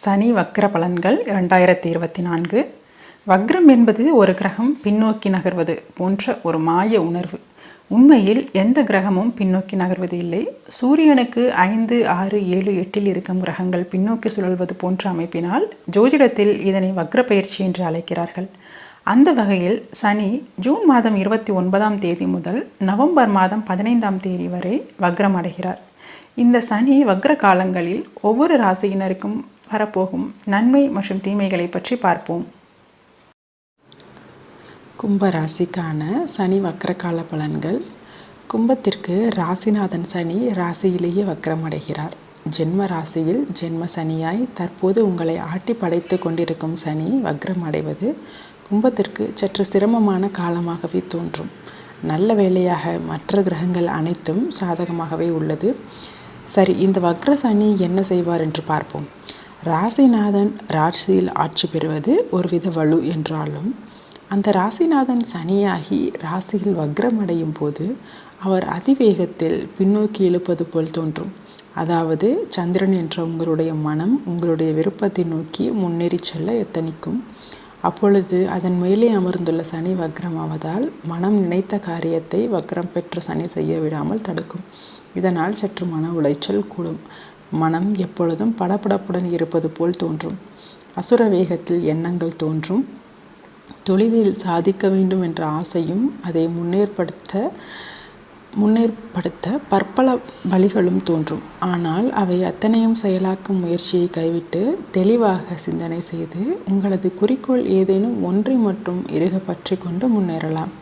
சனி வக்ர பலன்கள் இரண்டாயிரத்தி இருபத்தி நான்கு. வக்ரம் என்பது ஒரு கிரகம் பின்னோக்கி நகர்வது போன்ற ஒரு மாய உணர்வு. உண்மையில் எந்த கிரகமும் பின்னோக்கி நகர்வது இல்லை. சூரியனுக்கு ஐந்து ஆறு ஏழு எட்டில் இருக்கும் கிரகங்கள் பின்னோக்கி சுழல்வது போன்ற அமைப்பினால் ஜோதிடத்தில் இதனை வக்ர பயிற்சி என்று அழைக்கிறார்கள். அந்த வகையில் சனி ஜூன் மாதம் இருபத்தி ஒன்பதாம் தேதி முதல் நவம்பர் மாதம் பதினைந்தாம் தேதி வரை வக்ரம் அடைகிறார். இந்த சனி வக்ர காலங்களில் ஒவ்வொரு ராசியினருக்கும் வரப்போகும். நன்மை மற்றும் தீமைகளை பற்றி பார்ப்போம். கும்பராசிக்கான சனி வக்கரகால பலன்கள். கும்பத்திற்கு ராசிநாதன் சனி ராசியிலேயே வக்கரமடைகிறார் ஜென்ம ராசியில் ஜென்ம சனியாய் தற்போது உங்களை ஆட்டி படைத்து கொண்டிருக்கும் சனி வக்ரம் அடைவது கும்பத்திற்கு சற்று சிரமமான காலமாகவே தோன்றும். நல்ல வேலையாக மற்ற கிரகங்கள் அனைத்தும் சாதகமாகவே உள்ளது. சரி இந்த வக்ர சனி என்ன செய்வார் என்று பார்ப்போம். ராசிநாதன் ராசியில் ஆட்சி பெறுவது ஒருவித வலு என்றாலும் அந்த ராசிநாதன் சனியாகி ராசியில் வக்ரமடையும் போது அவர் அதிவேகத்தில் பின்னோக்கி இழுப்பது போல் தோன்றும். அதாவது சந்திரன் என்ற உங்களுடைய மனம் உங்களுடைய விருப்பத்தை நோக்கி முன்னேறி செல்ல எத்தனிக்கும். அப்பொழுது அதன் மேலே அமர்ந்துள்ள சனி வக்ரமாவதால் மனம் நினைத்த காரியத்தை வக்ரம் பெற்ற சனி செய்ய விடாமல் தடுக்கும். இதனால் சற்று மன உளைச்சல் கூடும். மனம் எப்பொழுதும் படபடப்புடன் இருப்பது போல் தோன்றும். அசுர வேகத்தில் எண்ணங்கள் தோன்றும். தொழிலில் சாதிக்க வேண்டும் என்ற ஆசையும் அதை முன்னேற்படுத்த முன்னேற்படுத்த பற்பல வழிகளும் தோன்றும். ஆனால் அவை அத்தனையும் செயலாக்கும் முயற்சியை கைவிட்டு தெளிவாக சிந்தனை செய்து உங்களது குறிக்கோள் ஏதேனும் ஒன்றை மட்டும் இறுக பற்றி கொண்டு முன்னேறலாம்.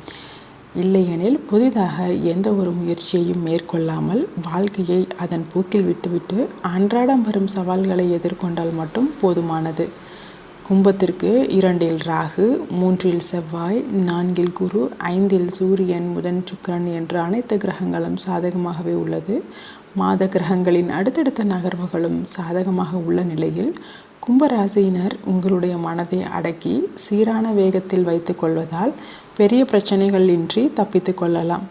இல்லையெனில் புதிதாக எந்த ஒரு முயற்சியையும் மேற்கொள்ளாமல் வாழ்க்கையை அதன் போக்கில் விட்டுவிட்டு அன்றாடம் வரும் சவால்களை எதிர்கொண்டால் மட்டும் போதுமானது. கும்பத்திற்கு இரண்டில் ராகு மூன்றில் செவ்வாய் நான்கில் குரு ஐந்தில் சூரியன் புதன் சுக்கரன் என்ற அனைத்து கிரகங்களும் சாதகமாகவே உள்ளது. மாத கிரகங்களின் அடுத்தடுத்த நகர்வுகளும் சாதகமாக உள்ள நிலையில் கும்பராசியினர் உங்களுடைய மனதை அடக்கி சீரான வேகத்தில் வைத்து கொள்வதால் பெரிய பிரச்சனைகள் இன்றி தப்பித்து கொள்ளலாம்.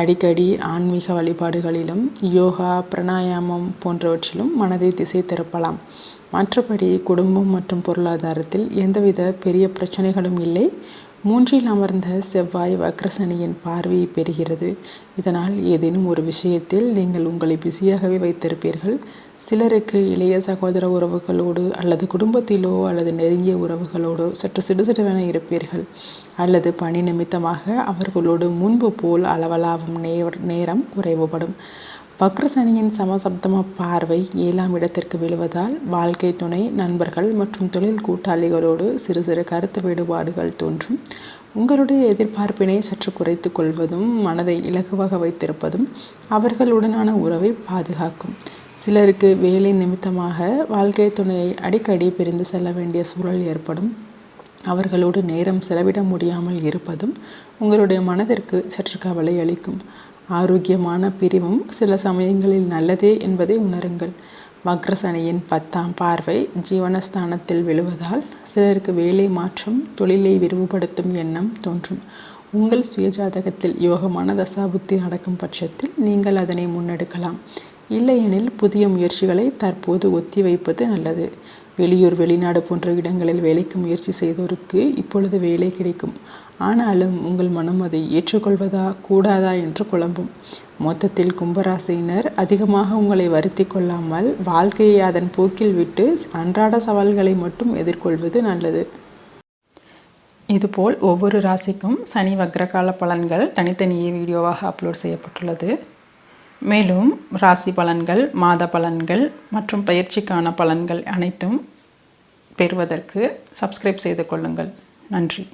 அடிக்கடி ஆன்மீக வழிபாடுகளிலும் யோகா பிராணாயாமம் போன்றவற்றிலும் மனதை திசை திருப்பலாம். மற்றபடி குடும்பம் மற்றும் பொருளாதாரத்தில் எந்தவித பெரிய பிரச்சனைகளும் இல்லை. மூன்றில் அமர்ந்த செவ்வாய் வக்ரசனியின் பார்வையை பெறுகிறது. இதனால் ஏதேனும் ஒரு விஷயத்தில் நீங்கள் உங்களை பிஸியாகவே வைத்திருப்பீர்கள். சிலருக்கு இளைய சகோதர உறவுகளோடு அல்லது குடும்பத்திலோ அல்லது நெருங்கிய உறவுகளோடோ சற்று சிடுசிடுவென இருப்பீர்கள். அல்லது பணி நிமித்தமாக அவர்களோடு முன்பு போல் அளவலாவும் நேரம் குறைவுபடும். வக்ரசனியின் சமசப்தம பார்வை ஏழாம் இடத்திற்கு விழுவதால் வாழ்க்கை துணை நண்பர்கள் மற்றும் தொழில் கூட்டாளிகளோடு சிறு சிறு கருத்து வேறுபாடுகள் தோன்றும். உங்களுடைய எதிர்பார்ப்பினை சற்று குறைத்து கொள்வதும் மனதை இலகுவாக வைத்திருப்பதும் அவர்களுடனான உறவை பாதுகாக்கும். சிலருக்கு வேலை நிமித்தமாக வாழ்க்கை துணையை அடிக்கடி பிரிந்து செல்ல வேண்டிய சூழல் ஏற்படும். அவர்களோடு நேரம் செலவிட முடியாமல் இருப்பதும் உங்களுடைய மனதிற்கு சற்று கவலை அளிக்கும். ஆரோக்கியமான பிரிவும் சில சமயங்களில் நல்லதே என்பதை உணருங்கள். வக்ரசனையின் பத்தாம் பார்வை ஜீவனஸ்தானத்தில் விழுவதால் சிலருக்கு வேலை மாற்றம் தொழிலை விரிவுபடுத்தும் எண்ணம் தோன்றும். உங்கள் சுயஜாதகத்தில் யோகமான தசாபுத்தி நடக்கும் பட்சத்தில் நீங்கள் அதனை முன்னெடுக்கலாம். இல்லையெனில் புதிய முயற்சிகளை தற்போது ஒத்தி வைப்பது நல்லது. வெளியூர் வெளிநாடு போன்ற இடங்களில் வேலைக்கு முயற்சி செய்தோருக்கு இப்பொழுது வேலை கிடைக்கும். ஆனாலும் உங்கள் மனம் அதை ஏற்றுக்கொள்வதா கூடாதா என்று குழம்பும். மொத்தத்தில் கும்பராசியினர் அதிகமாக உங்களை வருத்தி கொள்ளாமல் வாழ்க்கையை அதன் போக்கில் விட்டு அன்றாட சவால்களை மட்டும் எதிர்கொள்வது நல்லது. இதுபோல் ஒவ்வொரு ராசிக்கும் சனி வக்ரகால பலன்கள் தனித்தனியே வீடியோவாக அப்லோட் செய்யப்பட்டுள்ளது. மேலும் ராசி பலன்கள் மாத பலன்கள் மற்றும் பயிற்சிக்கான பலன்கள் அனைத்தும் பெறுவதற்கு சப்ஸ்கிரைப் செய்து கொள்ளுங்கள். நன்றி.